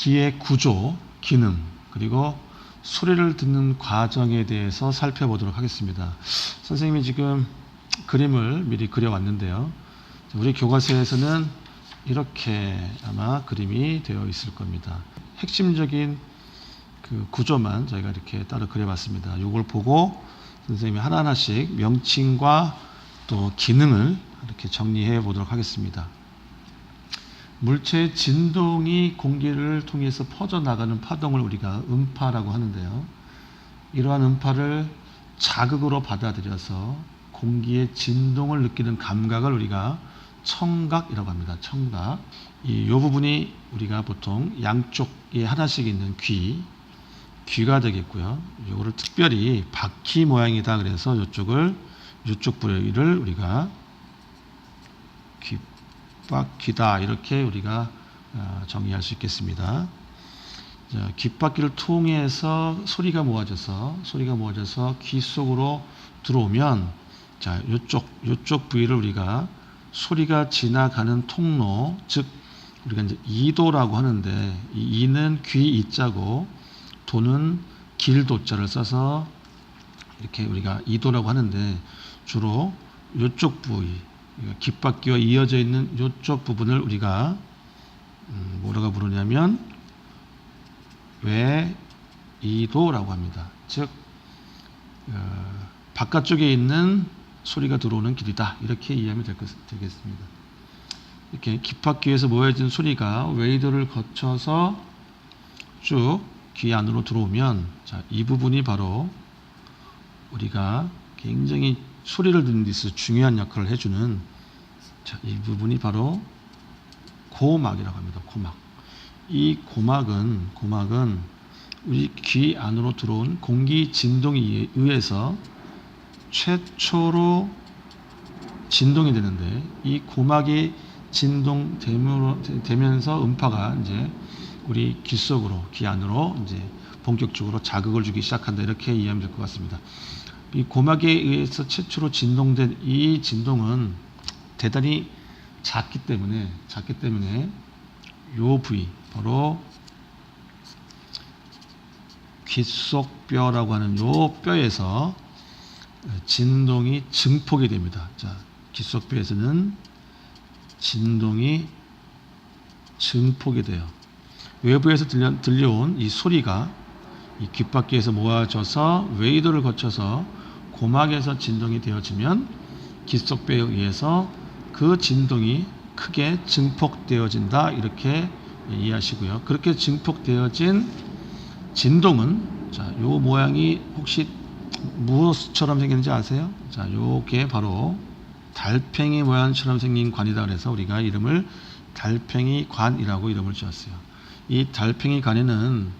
귀의 구조, 기능, 그리고 소리를 듣는 과정에 대해서 살펴보도록 하겠습니다. 선생님이 지금 그림을 미리 그려왔는데요. 우리 교과서에서는 이렇게 아마 그림이 되어 있을 겁니다. 핵심적인 그 구조만 저희가 이렇게 따로 그려봤습니다. 이걸 보고 선생님이 하나하나씩 명칭과 또 기능을 이렇게 정리해 보도록 하겠습니다. 물체의 진동이 공기를 통해서 퍼져나가는 파동을 우리가 음파라고 하는데요. 이러한 음파를 자극으로 받아들여서 공기의 진동을 느끼는 감각을 우리가 청각이라고 합니다. 청각. 이 요 부분이 우리가 보통 양쪽에 하나씩 있는 귀, 귀가 되겠고요. 요거를 특별히 바퀴 모양이다 그래서 이쪽을 이쪽 부위를 우리가 귓바퀴다 이렇게 우리가 어, 정의할 수 있겠습니다. 자, 귓바퀴를 통해서 소리가 모아져서 소리가 모아져서 귀 속으로 들어오면 자, 요쪽 요쪽 부위를 우리가 소리가 지나가는 통로 즉 우리가 이제 이도라고 하는데 이 이는 귀 이자고 도는 길 도자를 써서 이렇게 우리가 이도라고 하는데 주로 요쪽 부위 귓바퀴와 이어져 있는 요쪽 부분을 우리가 음, 뭐라고 부르냐면 외이도라고 합니다. 즉 어, 바깥쪽에 있는 소리가 들어오는 길이다 이렇게 이해하면 될 것, 되겠습니다. 이렇게 귓바퀴에서 모여진 소리가 웨이도를 거쳐서 쭉 귀 안으로 들어오면 자, 이 부분이 바로 우리가 굉장히 소리를 듣는 데 있어서 중요한 역할을 해주는 자, 이 부분이 바로 고막이라고 합니다. 고막. 이 고막은 고막은 우리 귀 안으로 들어온 공기 진동에 의해서 최초로 진동이 되는데 이 고막이 진동되면서 음파가 이제 우리 귀 속으로 귀 안으로 이제 본격적으로 자극을 주기 시작한다 이렇게 이해하면 될 것 같습니다. 이 고막에 의해서 최초로 진동된 이 진동은 대단히 작기 때문에 작기 때문에 요 부위 바로 귓속뼈라고 하는 요 뼈에서 진동이 증폭이 됩니다. 자, 귓속뼈에서는 진동이 증폭이 돼요. 외부에서 들려, 들려온 이 소리가 이 귓바퀴에서 모아져서 웨이도를 거쳐서 고막에서 진동이 되어지면 귓속뼈에 의해서 그 진동이 크게 증폭되어진다 이렇게 이해하시고요. 그렇게 증폭되어진 진동은 자, 요 모양이 혹시 무엇처럼 생겼는지 아세요? 자, 요게 바로 달팽이 모양처럼 생긴 관이다 그래서 우리가 이름을 달팽이 관이라고 이름을 지었어요. 이 달팽이 관에는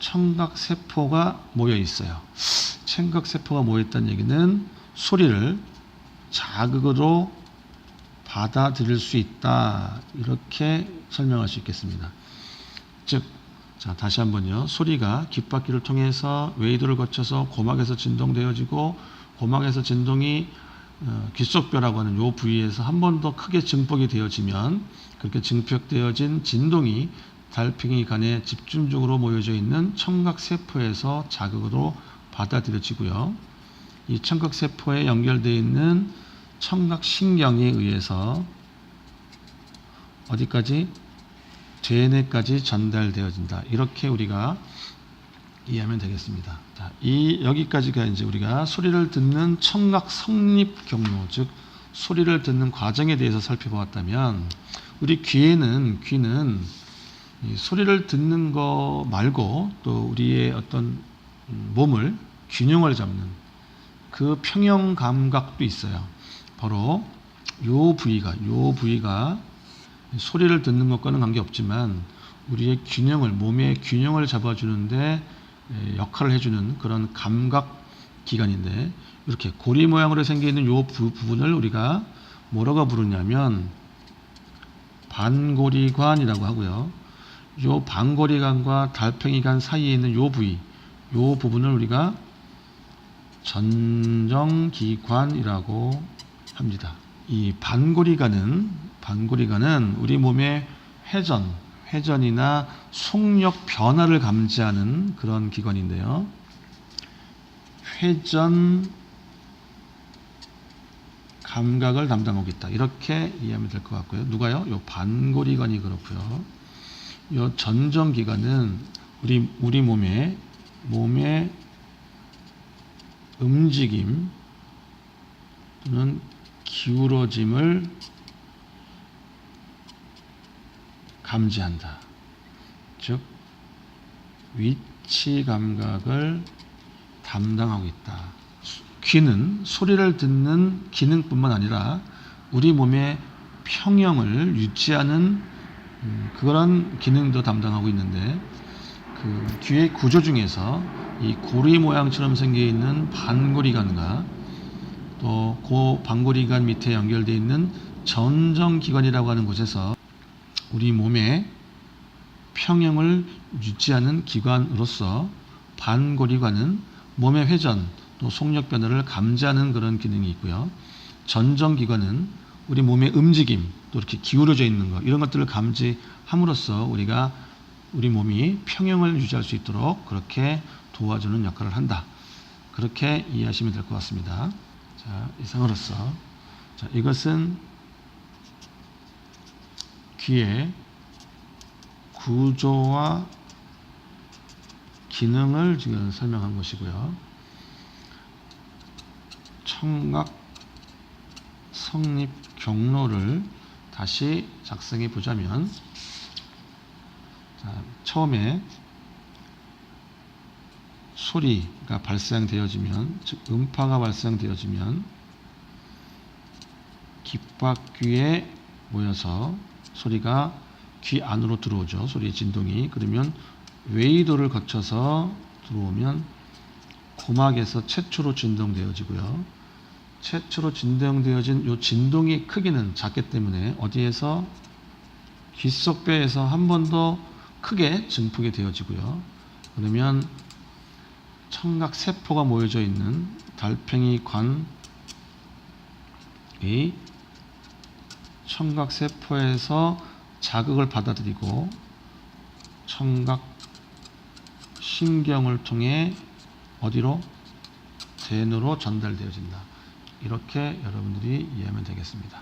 청각 세포가 모여 있어요. 청각 세포가 모여 있다는 얘기는 소리를 자극으로 받아들일 수 있다. 이렇게 설명할 수 있겠습니다. 즉, 자, 다시 한번요. 소리가 귓바퀴를 통해서 웨이드를 거쳐서 고막에서 진동되어지고 고막에서 진동이 어, 귓속뼈라고 하는 요 부위에서 한 번 더 크게 증폭이 되어지면 그렇게 증폭되어진 진동이 달팽이 간에 집중적으로 모여져 있는 청각 세포에서 자극으로 받아들여지고요. 이 청각 세포에 연결되어 있는 청각 신경에 의해서 어디까지 뇌내까지 전달되어진다. 이렇게 우리가 이해하면 되겠습니다. 자, 이 여기까지가 이제 우리가 소리를 듣는 청각 성립 경로, 즉 소리를 듣는 과정에 대해서 살펴보았다면 우리 귀에는 귀는 소리를 듣는 거 말고 또 우리의 어떤 몸을 균형을 잡는 그 평형 감각도 있어요. 바로 요 부위가 요 부위가 소리를 듣는 것과는 관계없지만 우리의 균형을 몸의 균형을 잡아주는데 역할을 해주는 그런 감각 기관인데 이렇게 고리 모양으로 생겨 있는 요 부분을 우리가 뭐라고 부르냐면 반고리관이라고 하고요. 요 반고리관과 달팽이관 사이에 있는 요 부위, 요 부분을 우리가 전정기관이라고 합니다. 이 반고리관은 반고리관은 우리 몸의 회전, 회전이나 속력 변화를 감지하는 그런 기관인데요. 회전 감각을 담당하고 있다. 이렇게 이해하면 될 것 같고요. 누가요? 요 반고리관이 그렇고요. 요 전정기관은 우리 우리 몸의 몸의 움직임 또는 기울어짐을 감지한다. 즉 위치 감각을 담당하고 있다. 귀는 소리를 듣는 기능뿐만 아니라 우리 몸의 평형을 유지하는 음, 그런 기능도 담당하고 있는데 그 귀의 구조 중에서 이 고리 모양처럼 생겨 있는 반고리관과 또그 반고리관 밑에 연결되어 있는 전정기관이라고 하는 곳에서 우리 몸의 평형을 유지하는 기관으로서 반고리관은 몸의 회전 또 속력 변화를 감지하는 그런 기능이 있고요. 전정기관은 우리 몸의 움직임 또 이렇게 기울어져 있는 것 이런 것들을 감지함으로써 우리가 우리 몸이 평형을 유지할 수 있도록 그렇게 도와주는 역할을 한다. 그렇게 이해하시면 될 것 같습니다. 자, 이상으로서 자, 이것은 귀의 구조와 기능을 지금 설명한 것이고요. 청각 성립 경로를 다시 작성해 보자면 자, 처음에 소리가 발생되어지면 즉 음파가 발생되어지면 귓바퀴에 모여서 소리가 귀 안으로 들어오죠. 소리의 진동이. 그러면 웨이도를 거쳐서 들어오면 고막에서 최초로 진동되어지고요. 최초로 진동되어진 이 진동의 크기는 작기 때문에 어디에서 귓속뼈에서 한 번 더 크게 증폭이 되어지고요. 그러면 청각 세포가 모여져 있는 달팽이 관의 청각 세포에서 자극을 받아들이고 청각 신경을 통해 어디로 젠으로 전달되어진다. 이렇게 여러분들이 이해하면 되겠습니다.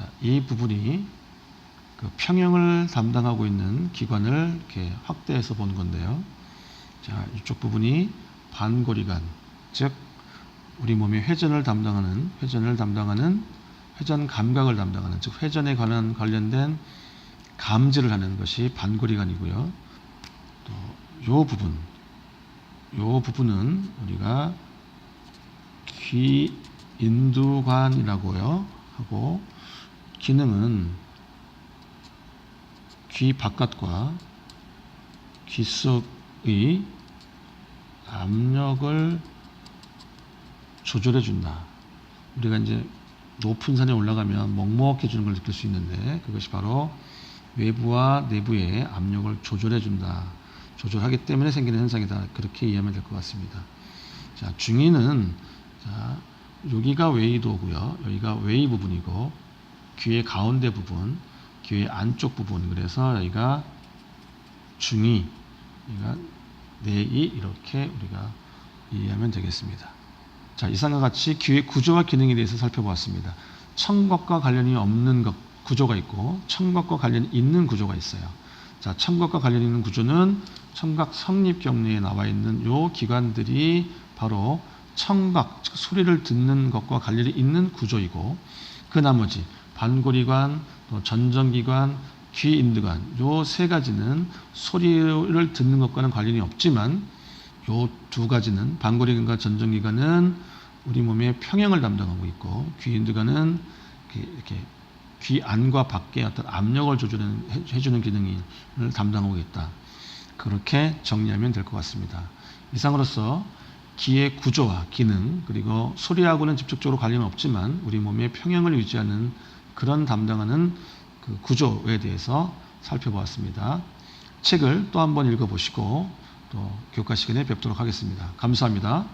자, 이 부분이 그 평형을 담당하고 있는 기관을 이렇게 확대해서 본 건데요. 자, 이쪽 부분이 반고리관, 즉 우리 몸의 회전을 담당하는 회전을 담당하는 회전 감각을 담당하는 즉 회전에 관한 관련된 감지를 하는 것이 반고리관이고요. 또요 부분, 요 부분은 우리가 귀인두관이라고요 하고 기능은 귀 바깥과 귀 속의 압력을 조절해 준다. 우리가 이제 높은 산에 올라가면 먹먹해지는 걸 느낄 수 있는데 그것이 바로 외부와 내부의 압력을 조절해 준다. 조절하기 때문에 생기는 현상이다. 그렇게 이해하면 될 것 같습니다. 자, 중위는 자, 여기가 웨이도고요. 여기가 웨이 부분이고 귀의 가운데 부분, 귀의 안쪽 부분. 그래서 여기가 중위, 여기가 내이 이렇게 우리가 이해하면 되겠습니다. 자, 이상과 같이 귀의 구조와 기능에 대해서 살펴보았습니다. 청각과 관련이 없는 것, 구조가 있고 청각과 관련이 있는 구조가 있어요. 자, 청각과 관련 있는 구조는 청각 성립 경로에 나와 있는 요 기관들이 바로 청각, 즉 소리를 듣는 것과 관련이 있는 구조이고 그 나머지 반고리관, 또 전정기관, 귀인두관 요 세 가지는 소리를 듣는 것과는 관련이 없지만 요 두 가지는 반고리관과 전정기관은 우리 몸의 평형을 담당하고 있고 귀인두관은 이렇게, 귀 안과 밖에 어떤 압력을 조절해 주는 기능을 담당하고 있다. 그렇게 정리하면 될 것 같습니다. 이상으로서 기의 구조와 기능 그리고 소리하고는 직접적으로 관련은 없지만 우리 몸의 평형을 유지하는 그런 담당하는 그 구조에 대해서 살펴보았습니다. 책을 또 한 번 읽어보시고 또 교과 시간에 뵙도록 하겠습니다. 감사합니다.